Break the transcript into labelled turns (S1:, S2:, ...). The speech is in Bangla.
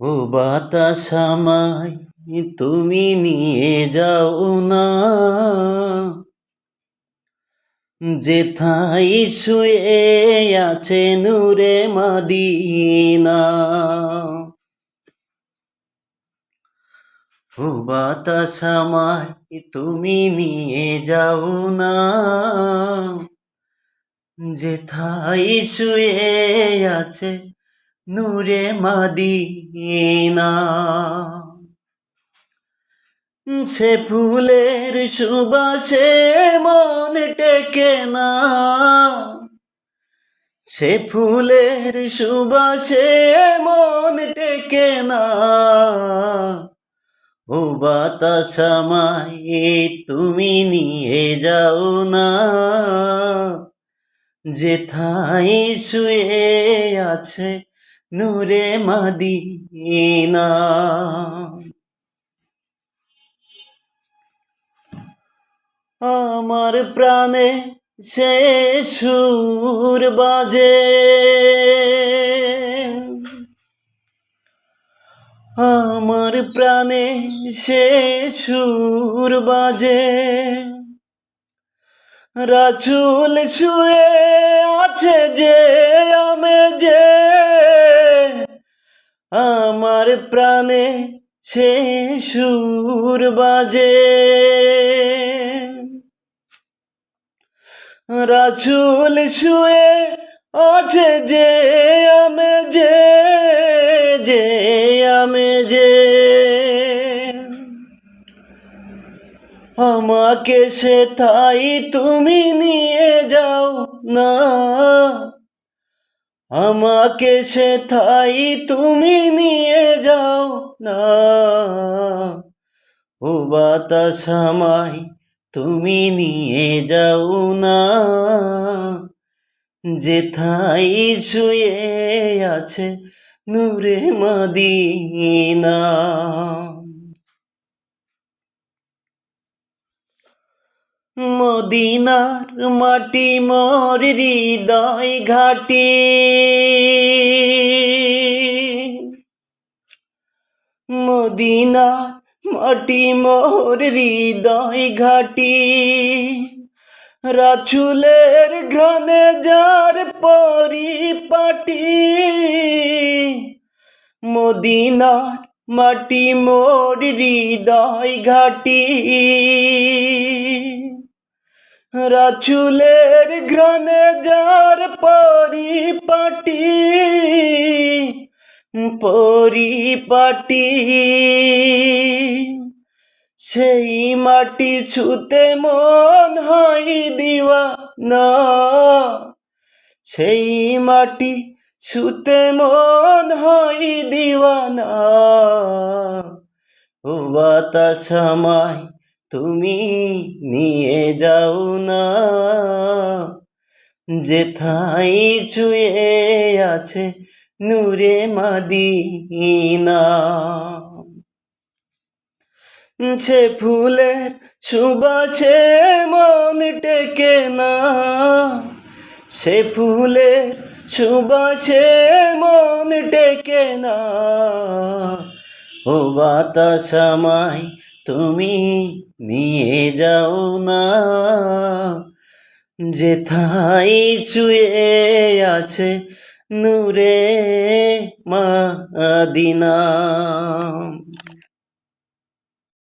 S1: ও বাতাস আমায় তুমি নিয়ে যাও না। যেথাই শুয়ে আছে নূরে মাদিনা। ও বাতাস আমায় তুমি নিয়ে যাও না। যেথাই শুয়ে আছে নূরে মাদিনা। সে ফুলের সুবাসে মন টেকে না। সে ফুলের সুবাসে মন টেকে না। ও বাতাস আমায় তুমি নিয়ে যাও না। যেথাই শুয়ে আছে নূরে মাদিনা। আমার প্রাণে সে সুর বাজে। আমার প্রাণে সে সুর বাজে। রাচুল শুয়ে আছে যে আমি যে আমার প্রাণে সে সুর বাজে। রাচুল শুয়ে আছে যে আমি যে যে আমি যে। আমাকে সে তাই তুমি নিয়ে যাও না। আমাকে সে তাই তুমি নিয়ে যাও না। ও বাতাস আমায় তুমি নিয়ে যাও না। যেথাই শুয়ে আছে নূরে মাদিনা। মদিনার মাটি মোর হৃদয় ঘাটি। মদিনার মাটি মোর হৃদয় ঘাটি। রাচুলের ঘ্রাণে যার পরিপাটি। মদিনার মাটি মোর হৃদয় ঘাটি। রাচুলের ঘ্রাণে যার পরিপাটি পরিপাটি, সেই মাটি ছুতে মন হয় দিওয়া না সেই মাটি ছুতে মন হয় দিওয়ানা। ও বাতাস আমায় তুমি নিয়ে যাও না। যেথাই ছুঁয়ে আছে নূরে মাদিনা। সে ফুলের সুবাসে মন টেকে না। সে ফুলের সুবাসে মন টেকে না। ও বাতাস আমায় তুমি নিয়ে যাও না। যেথাই চুয়ে আছে নূরে মাদিনা।